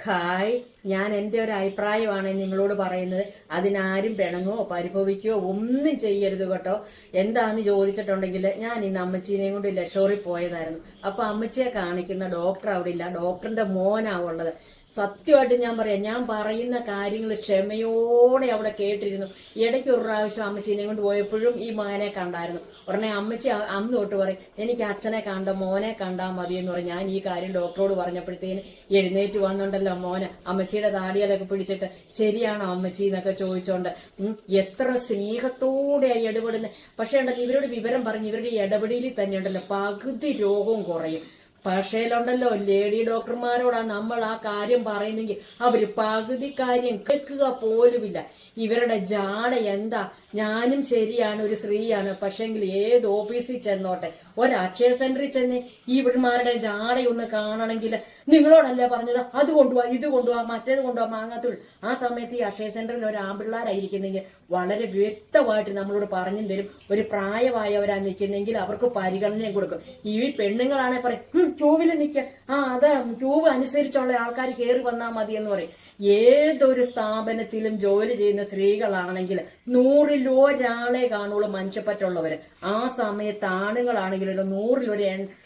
ഖായ് ഞാൻ എന്റെ ഒരു അഭിപ്രായമാണ് നിങ്ങളോട് പറയുന്നത്. അതിനാരും പിണങ്ങോ പരിഭവിക്കുകയോ ഒന്നും ചെയ്യരുത് കേട്ടോ. എന്താന്ന് ചോദിച്ചിട്ടുണ്ടെങ്കിൽ ഞാൻ ഇന്ന് അമ്മച്ചീനെയും കൊണ്ട് ലക്ഷോറിൽ പോയതായിരുന്നു. അപ്പൊ അമ്മച്ചിയെ കാണിക്കുന്ന ഡോക്ടർ അവിടെ ഇല്ല. ഡോക്ടറിന്റെ മോനാ ഉള്ളത്. സത്യമായിട്ട് ഞാൻ പറയാം ഞാൻ പറയുന്ന കാര്യങ്ങൾ ക്ഷമയോടെ അവിടെ കേട്ടിരുന്നു. ഇടയ്ക്ക് ഒരു പ്രാവശ്യം അമ്മച്ചീനെ കൊണ്ട് പോയപ്പോഴും ഈ മകനെ കണ്ടായിരുന്നു. ഉടനെ അമ്മച്ചി അന്ന് തൊട്ട് പറയും എനിക്ക് അച്ഛനെ കണ്ട മോനെ കണ്ടാൽ മതി എന്ന് പറയും. ഞാൻ ഈ കാര്യം ഡോക്ടറോട് പറഞ്ഞപ്പോഴത്തേന് എഴുന്നേറ്റ് വന്നുണ്ടല്ലോ മോനെ അമ്മച്ചിയുടെ താടിയിലൊക്കെ പിടിച്ചിട്ട് ശരിയാണോ അമ്മച്ചി എന്നൊക്കെ ചോദിച്ചോണ്ട്. എത്ര സ്നേഹത്തോടെയായി ഇടപെടുന്നത് പക്ഷേ ഉണ്ടല്ലോ ഇവരോട് വിവരം പറഞ്ഞ് ഇവരുടെ ഇടപെടലിൽ തന്നെ ഉണ്ടല്ലോ പകുതി രോഗവും കുറയും. പക്ഷേലുണ്ടല്ലോ ലേഡി ഡോക്ടർമാരോടാ നമ്മൾ ആ കാര്യം പറയുന്നെങ്കിൽ അവർ പകുതി കാര്യം കേൾക്കുക പോലുമില്ല. ഇവരുടെ ജാട എന്താ? ഞാനും ശരിയാണ് ഒരു സ്ത്രീയാണ്. പക്ഷെങ്കിൽ ഏത് ഓഫീസിൽ ചെന്നോട്ടെ? ഒരു അക്ഷയ സെന്ററിൽ ചെന്ന് ഈ ഇവിടുമാരുടെ ജാടയൊന്ന് കാണണമെങ്കിൽ നിങ്ങളോടല്ലേ പറഞ്ഞത്? അത് കൊണ്ടുപോവാ ഇത് കൊണ്ടുപോവാ മറ്റേത് കൊണ്ടുപോവാ മാങ്ങാത്തുള്ളൂ ആ സമയത്ത് ഈ അക്ഷയ സെന്ററിൽ ഒരു ആമ്പിള്ളാരായിരിക്കുന്നെങ്കിൽ വളരെ വ്യക്തമായിട്ട് നമ്മളോട് പറഞ്ഞു തരും. ഒരു പ്രായമായവരാ നിൽക്കുന്നെങ്കിൽ അവർക്ക് പരിഗണനയും കൊടുക്കും. ഈ പെണ്ണുങ്ങളാണെ പറയും "ഉം, ക്യൂവിൽ നിൽക്ക ആ അത് ക്യൂവ് അനുസരിച്ചുള്ള ആൾക്കാർ കയറി വന്നാൽ മതി എന്ന് പറയും. ഏതൊരു സ്ഥാപനത്തിലും ജോലി ചെയ്യുന്ന സ്ത്രീകളാണെങ്കിൽ നൂറിൽ ഒരാളെ കാണുള്ളൂ മനുഷ്യപ്പറ്റുള്ളവർ ആ സമയത്ത് ആണുങ്ങളാണെങ്കിലും നൂറിൽ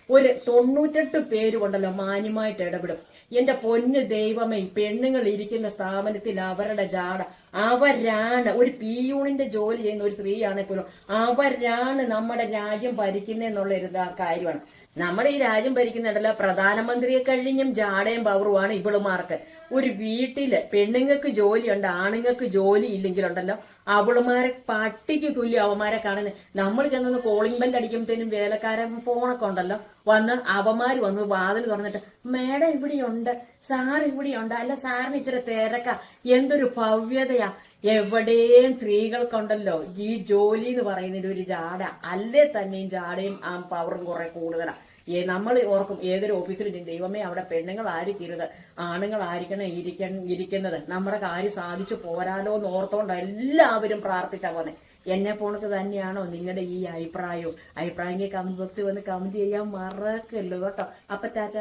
ഒരു തൊണ്ണൂറ്റെട്ട് പേര് കൊണ്ടല്ലോ മാന്യമായിട്ട് ഇടപെടും. എന്റെ പൊന്ന് ദൈവമേ പെണ്ണുങ്ങൾ ഇരിക്കുന്ന സ്ഥാപനത്തിൽ അവരുടെ ജാട അവരാണ് ഒരു പി യൂണിന്റെ ജോലി ചെയ്യുന്ന ഒരു സ്ത്രീയാണെങ്കിൽ പോലും അവരാണ് നമ്മുടെ രാജ്യം ഭരിക്കുന്നതെന്നുള്ള ഒരു കാര്യമാണ്. നമ്മുടെ ഈ രാജ്യം ഭരിക്കുന്നുണ്ടല്ലോ പ്രധാനമന്ത്രിയെ കഴിഞ്ഞും ജാടയും പവറുമാണ് ഇവളുമാർക്ക്. ഒരു വീട്ടിൽ പെണ്ണുങ്ങൾക്ക് ജോലിയുണ്ട് ആണുങ്ങൾക്ക് ജോലി ഇല്ലെങ്കിലുണ്ടല്ലോ അവളുമാരെ പട്ടിക്ക് തുല്യം അവന്മാരെ കാണുന്നത് നമ്മൾ ചെന്നൊന്ന് കോളിംഗ് ബെൽ അടിക്കുമ്പോഴത്തേനും വേലക്കാരൻ ഫോണൊക്കെ ഉണ്ടല്ലോ. വന്ന് അവന്മാര് വന്ന് വാതിൽ തുറന്നിട്ട് മേഡം ഇവിടെയുണ്ട് സാർ ഇവിടെയുണ്ട് അല്ല സാറിന് ഇച്ചിരി തിരക്ക എന്തൊരു ഭവ്യതയാ. എവിടെയും സ്ത്രീകൾക്കുണ്ടല്ലോ ഈ ജോലി എന്ന് പറയുന്നതിന്റെ ഒരു ജാട. അല്ലേ തന്നെയും ജാടയും ആ പവറും കുറെ കൂടുതലാ. ഏ നമ്മൾ ഓർക്കും ഏതൊരു ഓഫീസിലും ദൈവമേ അവിടെ പെണ്ണുങ്ങൾ ആയിരിക്കരുത് ആണുങ്ങൾ ആയിരിക്കണം ഇരിക്ക ഇരിക്കുന്നത്. നമ്മുടെ കാര്യം സാധിച്ചു പോരാലോ എന്ന് ഓർത്തോണ്ട് എല്ലാവരും പ്രാർത്ഥിച്ചാ പോന്നെ. എന്നെ പോണക്ക് തന്നെയാണോ നിങ്ങളുടെ ഈ അഭിപ്രായവും? അഭിപ്രായം കമന്റ് ബോക്സിൽ വന്ന് കമന്റ് ചെയ്യാൻ മറക്കല്ലോ കേട്ടോ. അപ്പൊ ടാറ്റ